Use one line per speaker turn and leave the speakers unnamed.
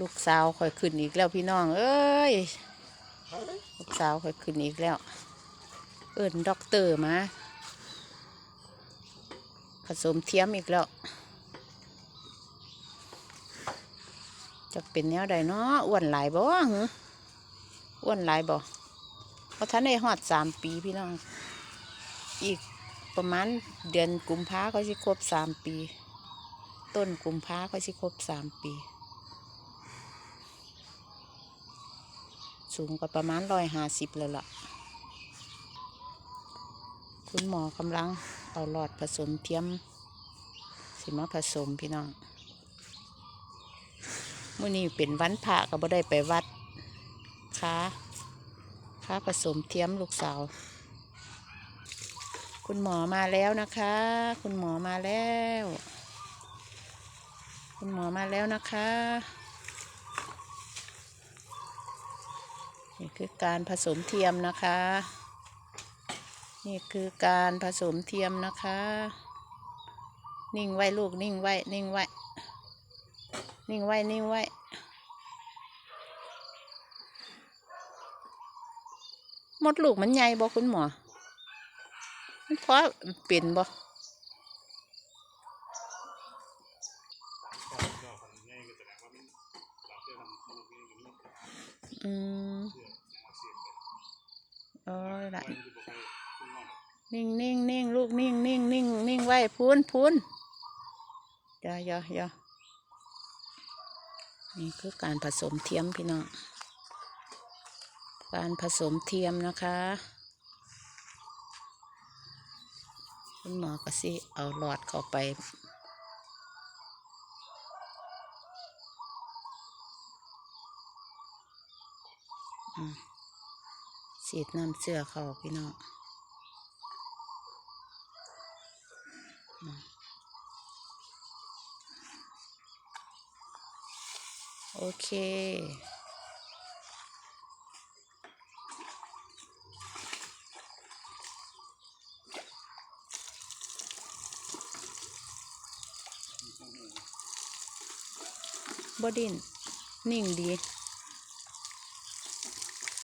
ลูกสาวคอยขึ้นอีกแล้วพี่น้อง เอ้ย ลูกสาวคอยขึ้นอีกแล้ว เอิญด็อกเตอร์มา ผสมเทียมอีกแล้วจะเป็นแนวใดเนาะอ้วนหลายบ่หึอ้วนหลายบ่เพราะท่านได้หอดสามปีพี่น้อง อีกประมาณเดือนกุมภาก็สิครบสามปี ต้นกุมภาก็สิครบสามปี สูงกว่าประมาณร้อยห้าสิบแล้วล่ะ คุณหมอกำลังเอาหลอดผสมเทียม สิมาผสมพี่น้องมื่อนี้เป็นวันพระก็บ่ได้ไปวัดค้าค้าผสมเทียมลูกสาว คุณหมอมาแล้วนะคะ คุณหมอมาแล้ว คุณหมอมาแล้วนะคะ นี่คือการผสมเทียมนะคะ นี่คือการผสมเทียมนะคะ นิ่งไว้ลูกนิ่งไว้นิ่งไว้ นิ่งไว้นิ่งไว้มดลูกมันใหญ่บ่คุณหมอมันเพราะเป็นบ่อืม เอ้ยละนิ่งนิ่งนิ่งลูกนิ่งนิ่งนิ่งนิ่งไว้พูนพูนอย่าอย่าอย่านี่คือการผสมเทียมพี่น้อง การผสมเทียมนะคะคุณหมอก็สิเอาหลอดเข้าไป ฉีดน้ำเสื้อเขาพี่น้องโอเค บดิน นิ่งดี